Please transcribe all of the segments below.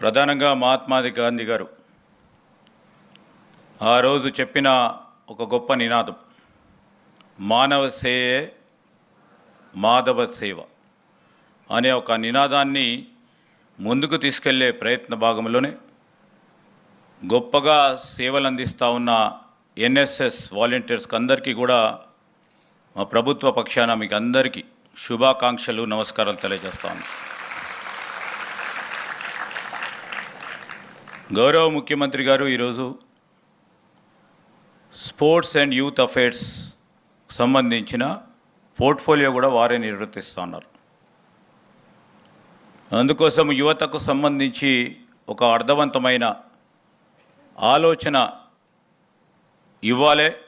ప్రధానంగా మహాత్మాది గాంధీ గారు. ఆ రోజు చెప్పిన ఒక గొప్ప నినాదం. మానవ సేయే మాధవ సేవ అనే ఒక నినాదాన్ని ముందుకు తీసుకెళ్ళే ప్రయత్న భాగంలోనే గొప్పగా సేవలు అందిస్తూ ఉన్న ఎన్ఎస్ఎస్ వాలంటీర్స్కి అందరికీ కూడా మా ప్రభుత్వ పక్షాన మీకు అందరికీ శుభాకాంక్షలు నమస్కారాలు తెలియజేస్తాను గౌరవ ముఖ్యమంత్రి గారు ఈరోజు స్పోర్ట్స్ అండ్ యూత్ అఫైర్స్ సంబంధించిన పోర్ట్ఫోలియో కూడా వారే నిర్వర్తిస్తున్నారు అందుకోసం యువతకు సంబంధించి ఒక అర్థవంతమైన ఆలోచన ఇవ్వాలే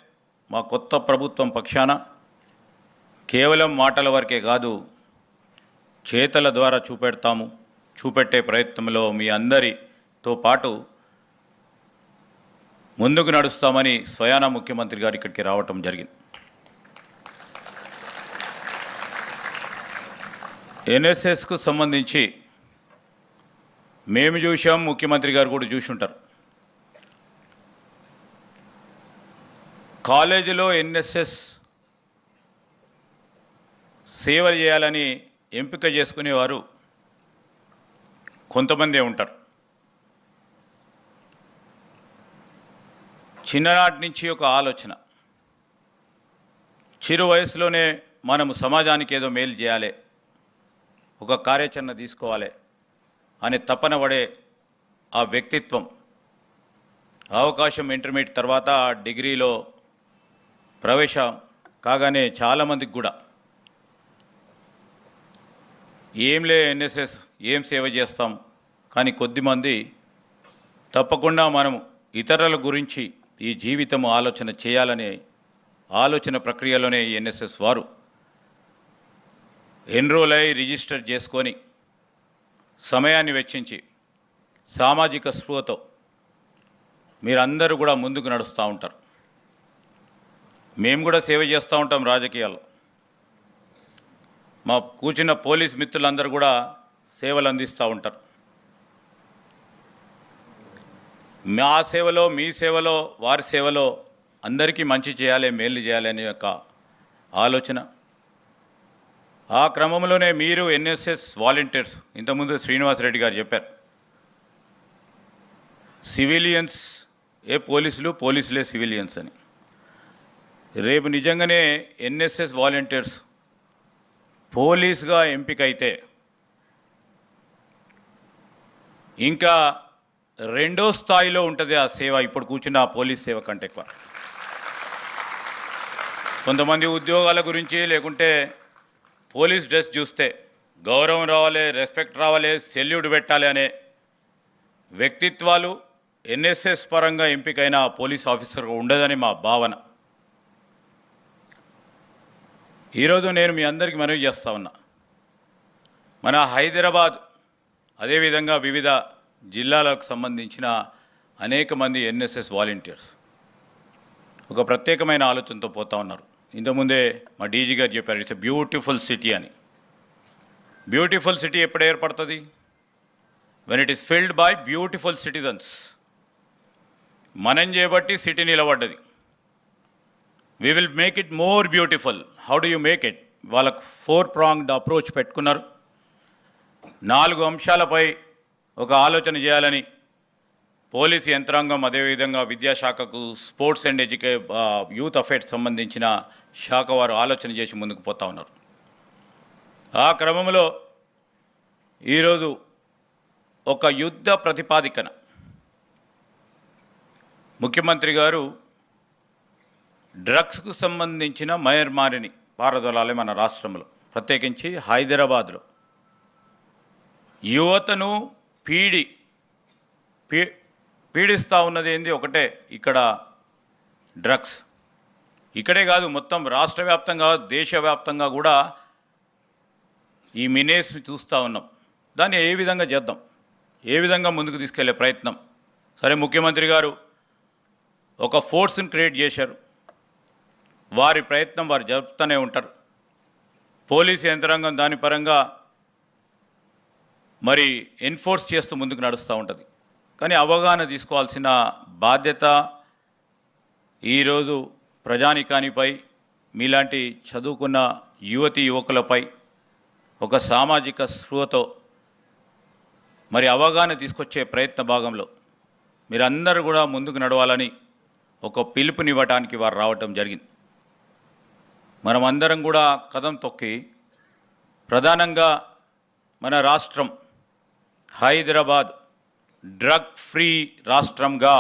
మా కొత్త ప్రభుత్వం పక్షాన. కేవలం మాటల వరకే కాదు చేతల ద్వారా చూపెడతాము చూపెట్టే ప్రయత్నంలో మీ అందరి తో పాటు ముందుకు నడుస్తామని స్వయాన ముఖ్యమంత్రి గారు ఇక్కడికి రావటం జరిగింది. ఎన్ఎస్ఎస్కు సంబంధించి మేము చూసాం ముఖ్యమంత్రి గారు కూడా చూసి ఉంటారు కాలేజీలో ఎన్ఎస్ఎస్ సేవలు చేయాలని ఎంపిక చేసుకునేవారు కొంతమందే ఉంటారు. చిన్ననాటి నుంచి ఒక ఆలోచన. చిరు వయసులోనే మనము సమాజానికి ఏదో మేలు చేయాలి ఒక కార్యాచరణ తీసుకోవాలి అనే తపన పడే ఆ వ్యక్తిత్వం అవకాశం ఇంటర్మీడియట్ తర్వాత డిగ్రీలో ప్రవేశం కాగానే చాలామందికి కూడా. ఏంలే ఎన్ఎస్ఎస్ ఏం సేవ చేస్తాం కానీ కొద్దిమంది తప్పకుండా మనం ఇతరుల గురించి ఈ జీవితం ఆలోచన చేయాలనే ఆలోచన ప్రక్రియలోనే ఎన్ఎస్ఎస్ వారు ఎన్రోల్ అయి రిజిస్టర్ చేసుకొని సమయాన్ని వెచ్చించి సామాజిక స్పృహతో మీరందరూ కూడా ముందుకు నడుస్తూ ఉంటారు. మేము కూడా సేవ చేస్తూ ఉంటాం రాజకీయాల్లో. మా కూర్చున్న పోలీస్ మిత్రులందరూ కూడా సేవలు అందిస్తూ ఉంటారు. మా సేవలో మీ సేవలో వారి సేవలో అందరికీ మంచి చేయాలి మేలు చేయాలి అనే యొక్క ఆలోచన. ఆ క్రమంలోనే మీరు ఎన్ఎస్ఎస్ వాలంటీర్స్ ఇంతకుముందు శ్రీనివాసరెడ్డి గారు చెప్పారు. సివిలియన్స్ ఏ పోలీసులు పోలీసులే సివిలియన్స్ అని. రేపు నిజంగానే ఎన్ఎస్ఎస్ వాలంటీర్స్ పోలీస్గా ఎంపికైతే ఇంకా రెండో స్థాయిలో ఉంటుంది ఆ సేవ. ఇప్పుడు కూర్చున్న ఆ పోలీస్ సేవ కంటే ఎక్కువ. కొంతమంది ఉద్యోగాల గురించి లేకుంటే పోలీస్ డ్రెస్ చూస్తే గౌరవం రావాలి రెస్పెక్ట్ రావాలి సెల్యూట్ పెట్టాలి అనే వ్యక్తిత్వాలు ఎన్ఎస్ఎస్ పరంగా ఎంపికైన పోలీస్ ఆఫీసర్ ఉండదని మా భావన. ఈరోజు నేను మీ అందరికీ మనవి చేస్తా ఉన్నా. మన హైదరాబాద్ అదేవిధంగా వివిధ జిల్లాలకు సంబంధించిన అనేక మంది ఎన్ఎస్ఎస్ వాలంటీర్స్ ఒక ప్రత్యేకమైన ఆలోచనతో పోతా ఉన్నారు. ఇంతకుముందే మా డీజీ గారు చెప్పారు ఇట్స్ ఎ బ్యూటిఫుల్ సిటీ అని. బ్యూటిఫుల్ సిటీ ఎప్పుడు ఏర్పడుతుంది? When it is filled by beautiful citizens మనం చేయబట్టి city నిలబడ్డది. We will make it more beautiful how do you make it వాళ్ళకు ఫోర్ ప్రాంగ్డ్ అప్రోచ్ పెట్టుకున్నారు. నాలుగు అంశాలపై ఒక ఆలోచన చేయాలని పోలీస్ యంత్రాంగం అదేవిధంగా విద్యాశాఖకు స్పోర్ట్స్ అండ్ ఎడ్యుకే యూత్ అఫేర్స్ సంబంధించిన శాఖ వారు ఆలోచన చేసి ముందుకు పోతా ఉన్నారు. ఆ క్రమంలో ఈరోజు ఒక యుద్ధ ప్రతిపాదికన ముఖ్యమంత్రి గారు డ్రగ్స్కు సంబంధించిన మయర్మారిని పారదొలాలి మన రాష్ట్రంలో. ప్రత్యేకించి హైదరాబాద్లో. యువతను పీడి పీ పీడిస్తూ ఉన్నది ఏంది? ఒకటే ఇక్కడ డ్రగ్స్. ఇక్కడే కాదు మొత్తం రాష్ట్ర వ్యాప్తంగా దేశవ్యాప్తంగా కూడా ఈ మినేస్ని చూస్తూ ఉన్నాం. దాన్ని ఏ విధంగా చేద్దాం? ఏ విధంగా ముందుకు తీసుకెళ్ళే ప్రయత్నం? సరే ముఖ్యమంత్రి గారు ఒక ఫోర్స్ని క్రియేట్ చేశారు. వారి ప్రయత్నం వారు జరుపుతూనే ఉంటారు. పోలీసు యంత్రాంగం దాని పరంగా మరి ఎన్ఫోర్స్ చేస్తూ ముందుకు నడుస్తూ ఉంటుంది. కానీ అవగాహన తీసుకోవాల్సిన బాధ్యత ఈరోజు ప్రజానికానిపై మీలాంటి చదువుకున్న యువతి యువకులపై ఒక సామాజిక స్పృహతో మరి అవగాహన తీసుకొచ్చే ప్రయత్న భాగంలో మీరందరూ కూడా ముందుకు నడవాలని ఒక పిలుపునివ్వటానికి వారు రావటం జరిగింది. మనమందరం కూడా కథం తొక్కి ప్రధానంగా మన రాష్ట్రం హైదరాబాద్ డ్రగ్ ఫ్రీ రాష్ట్రంగా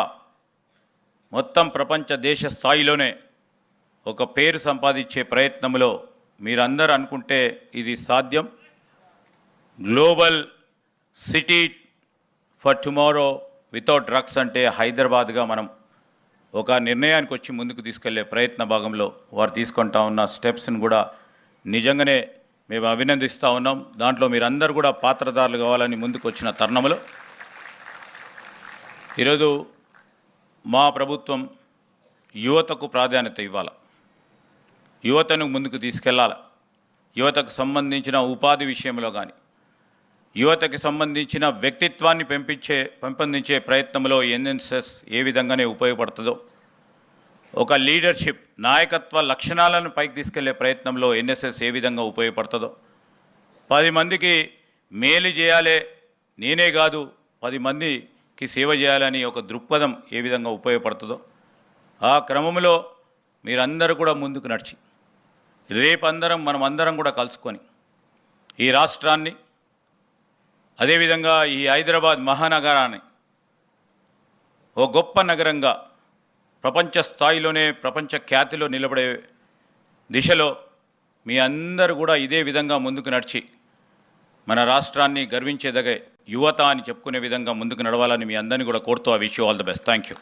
మొత్తం ప్రపంచ దేశ స్థాయిలోనే ఒక పేరు సంపాదించే ప్రయత్నంలో మీరందరూ అనుకుంటే ఇది సాధ్యం. Global city for tomorrow without drugs అంటే హైదరాబాద్గా మనం ఒక నిర్ణయానికి వచ్చి ముందుకు తీసుకెళ్ళే ప్రయత్న భాగంలో వారు తీసుకుంటా ఉన్న స్టెప్స్ని కూడా నిజంగానే మేము అభినందిస్తూ ఉన్నాం. దాంట్లో మీరందరూ కూడా పాత్రదారులు కావాలని ముందుకు వచ్చిన తరుణంలో. ఈరోజు మా ప్రభుత్వం యువతకు ప్రాధాన్యత ఇవ్వాలి. యువతను ముందుకు తీసుకెళ్ళాలి యువతకు సంబంధించిన ఉపాధి విషయంలో కానీ యువతకి సంబంధించిన వ్యక్తిత్వాన్ని పెంపించే పెంపొందించే ప్రయత్నంలో ఎన్ఎన్ఎస్ఎస్ ఏ విధంగానే ఉపయోగపడుతుందో ఒక లీడర్షిప్ నాయకత్వ లక్షణాలను పైకి తీసుకెళ్ళే ప్రయత్నంలో ఎన్ఎస్ఎస్ ఏ విధంగా ఉపయోగపడుతుందో. పది మందికి మేలు చేయాలే నేనే కాదు పది మందికి సేవ చేయాలని ఒక దృక్పథం ఏ విధంగా ఉపయోగపడుతుందో. ఆ క్రమంలో మీరందరూ కూడా ముందుకు నడిచి రేపందరం మనం అందరం కూడా కలుసుకొని ఈ రాష్ట్రాన్ని అదేవిధంగా ఈ హైదరాబాద్ మహానగరాన్ని ఓ గొప్ప నగరంగా ప్రపంచ స్థాయిలోనే ప్రపంచ ఖ్యాతిలో నిలబడే దిశలో మీ అందరూ కూడా ఇదే విధంగా ముందుకు నడిచి మన రాష్ట్రాన్ని గర్వించేదగే యువత అని చెప్పుకునే విధంగా ముందుకు నడవాలని మీ అందరినీ కూడా కోరుతూ ఆ విషయం all the best. Thank you.